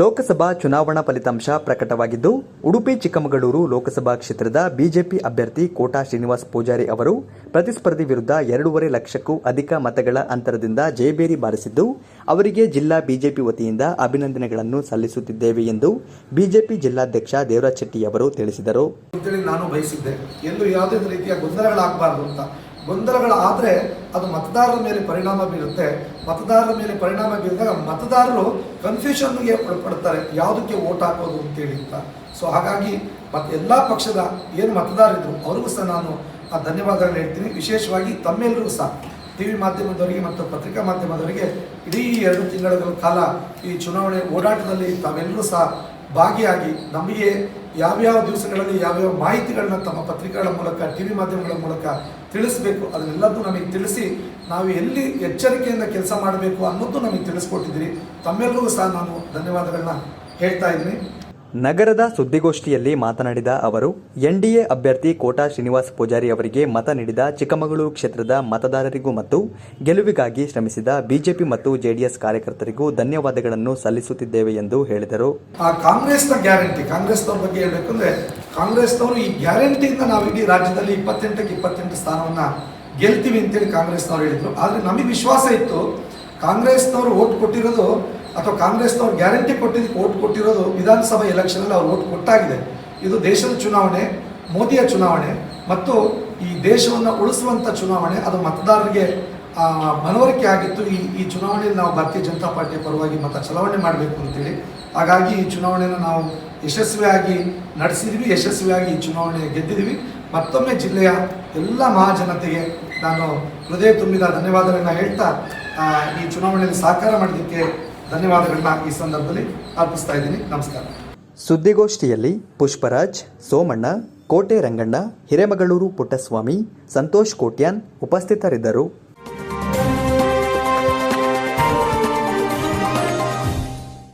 ಲೋಕಸಭಾ ಚುನಾವಣಾ ಫಲಿತಾಂಶ ಪ್ರಕಟವಾಗಿದ್ದು, ಉಡುಪಿ, ಚಿಕ್ಕಮಗಳೂರು ಲೋಕಸಭಾ ಕ್ಷೇತ್ರದ ಬಿಜೆಪಿ ಅಭ್ಯರ್ಥಿ ಕೋಟಾ ಶ್ರೀನಿವಾಸ್ ಪೂಜಾರಿ ಅವರು ಪ್ರತಿಸ್ಪರ್ಧಿ ವಿರುದ್ಧ ಎರಡೂವರೆ ಲಕ್ಷಕ್ಕೂ ಅಧಿಕ ಮತಗಳ ಅಂತರದಿಂದ ಜಯಬೇರಿ ಬಾರಿಸಿದ್ದು, ಅವರಿಗೆ ಜಿಲ್ಲಾ ಬಿಜೆಪಿ ವತಿಯಿಂದ ಅಭಿನಂದನೆಗಳನ್ನು ಸಲ್ಲಿಸುತ್ತಿದ್ದೇವೆ ಎಂದು ಬಿಜೆಪಿ ಜಿಲ್ಲಾಧ್ಯಕ್ಷ ದೇವರಾಜ್ ಶೆಟ್ಟಿ ಅವರು ತಿಳಿಸಿದರು. ನಾನು ಬಯಸಿದ್ದೆ. ಎಂದು ಯಾವುದೇ ರೀತಿಯ ಅಂತ. ಗೊಂದಲಗಳಾದರೆ ಅದು ಮತದಾರರ ಮೇಲೆ ಪರಿಣಾಮ ಬೀರುತ್ತೆ. ಮತದಾರರ ಮೇಲೆ ಪರಿಣಾಮ ಬೀರಿದಾಗ ಮತದಾರರು ಕನ್ಫ್ಯೂಷನ್ಗೆ ಒಳಪಡ್ತಾರೆ. ಯಾವುದಕ್ಕೆ ಓಟ್ ಹಾಕೋದು ಅಂತೇಳಿ ಅಂತ. ಸೊ ಹಾಗಾಗಿ ಮತ್ತೆ ಎಲ್ಲ ಪಕ್ಷದ ಏನು ಮತದಾರರಿದ್ರು ಅವ್ರಿಗೂ ಸಹ ನಾನು ಆ ಧನ್ಯವಾದಗಳನ್ನ ಹೇಳ್ತೀನಿ. ವಿಶೇಷವಾಗಿ ತಮ್ಮೆಲ್ಲರಿಗೂ ಸಹ ಟಿ ವಿ ಮಾಧ್ಯಮದವರಿಗೆ ಮತ್ತು ಪತ್ರಿಕಾ ಮಾಧ್ಯಮದವರಿಗೆ ಇಡೀ ಎರಡು ತಿಂಗಳ ಕಾಲ ಈ ಚುನಾವಣೆ ಓಡಾಟದಲ್ಲಿ ತಾವೆಲ್ಲರೂ ಸಹ ಭಾಗಿಯಾಗಿ ನಮಗೆ ಯಾವ್ಯಾವ ದಿವಸಗಳಲ್ಲಿ ಯಾವ್ಯಾವ ಮಾಹಿತಿಗಳನ್ನ ತಮ್ಮ ಪತ್ರಿಕೆಗಳ ಮೂಲಕ ಟಿ ವಿ ಮಾಧ್ಯಮಗಳ ಮೂಲಕ ತಿಳಿಸಬೇಕು ಅದನ್ನೆಲ್ಲದೂ ನಮಗೆ ತಿಳಿಸಿ ನಾವು ಎಲ್ಲಿ ಎಚ್ಚರಿಕೆಯಿಂದ ಕೆಲಸ ಮಾಡಬೇಕು ಅನ್ನೋದು ನಮಗೆ ತಿಳಿಸ್ಕೊಟ್ಟಿದ್ದೀರಿ. ತಮ್ಮೆಲ್ಲರಿಗೂ ಸಹ ನಾನು ಧನ್ಯವಾದಗಳನ್ನ ಹೇಳ್ತಾ ಇದ್ದೀನಿ. ನಗರದ ಸುದ್ದಿಗೋಷ್ಠಿಯಲ್ಲಿ ಮಾತನಾಡಿದ ಅವರು, ಎನ್ಡಿಎ ಅಭ್ಯರ್ಥಿ ಕೋಟಾ ಶ್ರೀನಿವಾಸ್ ಪೂಜಾರಿ ಅವರಿಗೆ ಮತ ನೀಡಿದ ಚಿಕ್ಕಮಗಳೂರು ಕ್ಷೇತ್ರದ ಮತದಾರರಿಗೂ ಮತ್ತು ಗೆಲುವಿಗಾಗಿ ಶ್ರಮಿಸಿದ ಬಿಜೆಪಿ ಮತ್ತು ಜೆಡಿಎಸ್ ಕಾರ್ಯಕರ್ತರಿಗೂ ಧನ್ಯವಾದಗಳನ್ನು ಸಲ್ಲಿಸುತ್ತಿದ್ದೇವೆ ಎಂದು ಹೇಳಿದರು. ಆ ಕಾಂಗ್ರೆಸ್ನ ಗ್ಯಾರಂಟಿ, ಕಾಂಗ್ರೆಸ್ನವ್ರ ಬಗ್ಗೆ ಹೇಳಬೇಕಂದ್ರೆ ಕಾಂಗ್ರೆಸ್ನವರು ಈ ಗ್ಯಾರಂಟಿಯಿಂದ ನಾವು ಇಡೀ ರಾಜ್ಯದಲ್ಲಿ ಇಪ್ಪತ್ತೆಂಟಕ್ಕೆ ಇಪ್ಪತ್ತೆಂಟು ಸ್ಥಾನವನ್ನು ಗೆಲ್ತೀವಿ ಅಂತೇಳಿ ಕಾಂಗ್ರೆಸ್ನವ್ರು ಹೇಳಿದ್ರು. ಆದರೆ ನಮಗೆ ವಿಶ್ವಾಸ ಇತ್ತು, ಕಾಂಗ್ರೆಸ್ನವರು ಓಟ್ ಕೊಟ್ಟಿರೋದು ಅಥವಾ ಕಾಂಗ್ರೆಸ್ನವ್ರು ಗ್ಯಾರಂಟಿ ಕೊಟ್ಟಿದ್ದಕ್ಕೆ ಓಟ್ ಕೊಟ್ಟಿರೋದು ವಿಧಾನಸಭಾ ಎಲೆಕ್ಷನಲ್ಲಿ ಅವ್ರು ಓಟ್ ಕೊಟ್ಟಾಗಿದೆ. ಇದು ದೇಶದ ಚುನಾವಣೆ, ಮೋದಿಯ ಚುನಾವಣೆ ಮತ್ತು ಈ ದೇಶವನ್ನು ಉಳಿಸುವಂಥ ಚುನಾವಣೆ, ಅದು ಮತದಾರರಿಗೆ ಮನವರಿಕೆ ಆಗಿತ್ತು. ಈ ಈ ಚುನಾವಣೆಯಲ್ಲಿ ನಾವು ಭಾರತೀಯ ಜನತಾ ಪಾರ್ಟಿಯ ಪರವಾಗಿ ಮತ ಚಲಾವಣೆ ಮಾಡಬೇಕು ಅಂತೇಳಿ. ಹಾಗಾಗಿ ಈ ಚುನಾವಣೆಯನ್ನು ನಾವು ಯಶಸ್ವಿಯಾಗಿ ನಡೆಸಿದ್ವಿ, ಯಶಸ್ವಿಯಾಗಿ ಈ ಚುನಾವಣೆ ಗೆದ್ದಿದ್ವಿ. ಮತ್ತೊಮ್ಮೆ ಜಿಲ್ಲೆಯ ಎಲ್ಲ ಮಹಾಜನತೆಗೆ ನಾನು ಹೃದಯ ತುಂಬಿದ ಧನ್ಯವಾದಗಳನ್ನು ಹೇಳ್ತಾ ಈ ಚುನಾವಣೆಯಲ್ಲಿ ಸಹಕಾರ ಮಾಡೋದಕ್ಕೆ ಧನ್ಯವಾದಗಳನ್ನ ಈ ಸಂದರ್ಭದಲ್ಲಿ ಅರ್ಪಿಸ್ತಾ ಇದ್ದೀನಿ. ನಮಸ್ಕಾರ. ಸುದ್ದಿಗೋಷ್ಠಿಯಲ್ಲಿ ಪುಷ್ಪರಾಜ್, ಸೋಮಣ್ಣ, ಕೋಟೆ ರಂಗಣ್ಣ, ಹಿರೇಮಗಳೂರು ಪುಟ್ಟಸ್ವಾಮಿ, ಸಂತೋಷ್ ಕೋಟ್ಯಾನ್ ಉಪಸ್ಥಿತರಿದ್ದರು.